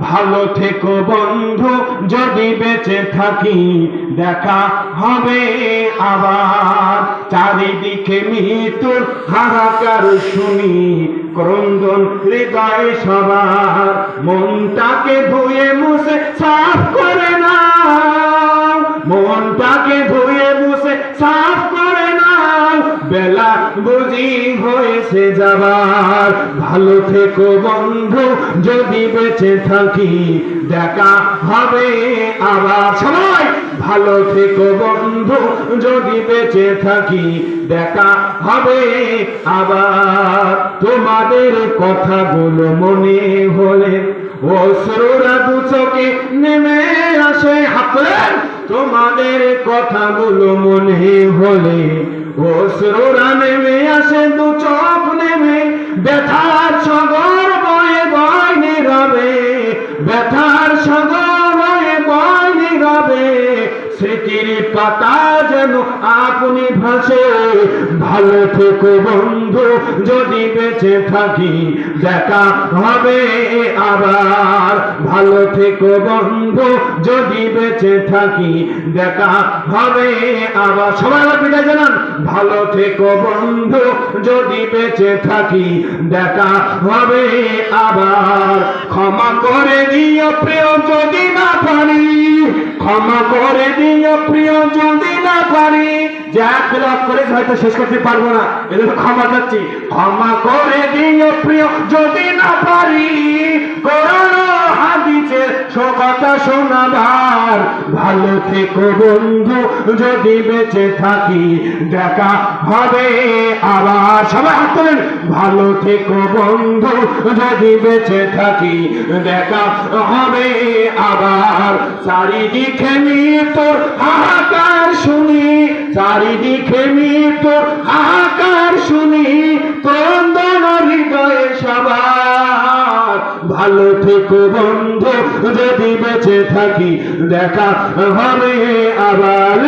ভালো থেকো বন্ধু, যদি বেঁচে থাকি, দেখা হবে আবার। চারিদিকে মৃত্যুর হাহাকার শুনি, ক্রন্দন হৃদয় সবার। মনটাকে ধুয়ে মুছে, সাফ করে নাও। বুঝি হয়েছে যাবার। ভালো থেকো বন্ধু, যদি বেঁচে থাকি, দেখা হবে আবার। সবাই ভালো থেকো বন্ধু, যদি বেঁচে থাকি, দেখা হবে আবার। তোমাদের কথাগুলো মনে হলে অশ্রুরা চোখে নেমে আসে। হাতলেন তোমাদের কথাগুলো মনে হলে অশ্রুরা নেমে আসে দু চোখ নেমে। ব্যথার সগর বয়ে বয় নীরবে। ব্যথার সগর স্মৃতির পাতা যেন আপনি ভাসে। ভালো থেকো বন্ধু, যদি বেঁচে থাকি, দেখা হবে আবার। ভালো থেকো বন্ধু, যদি বেঁচে থাকি, দেখা হবে আবার। সবাই আবার বিদায় জানান। ভালো থেকো বন্ধু, যদি বেঁচে থাকি, দেখা হবে আবার। ক্ষমা করে দিও প্রিয়, যদি না পারি যদি না পারি করে হয়তো শেষ করতে পারব না। ক্ষমা চাচ্ছি। ক্ষমা করে প্রিয়, যদি না পারি শোনাবার ভালো থেকো বন্ধু, যদি বেঁচে থাকি, দেখা হবে আবার। সবাই হাত তোলেন। ভালো থেকো বন্ধু, যদি বেঁচে থাকি, দেখা হবে আবার। চারিদিকে হাহাকার শুনি চারিদিকে মৃত আকার শুনি ক্রন্দন হৃদয়ে সবার। ভালো থেকো বন্ধু, যদি বেঁচে থাকি দেখা হবে আবার।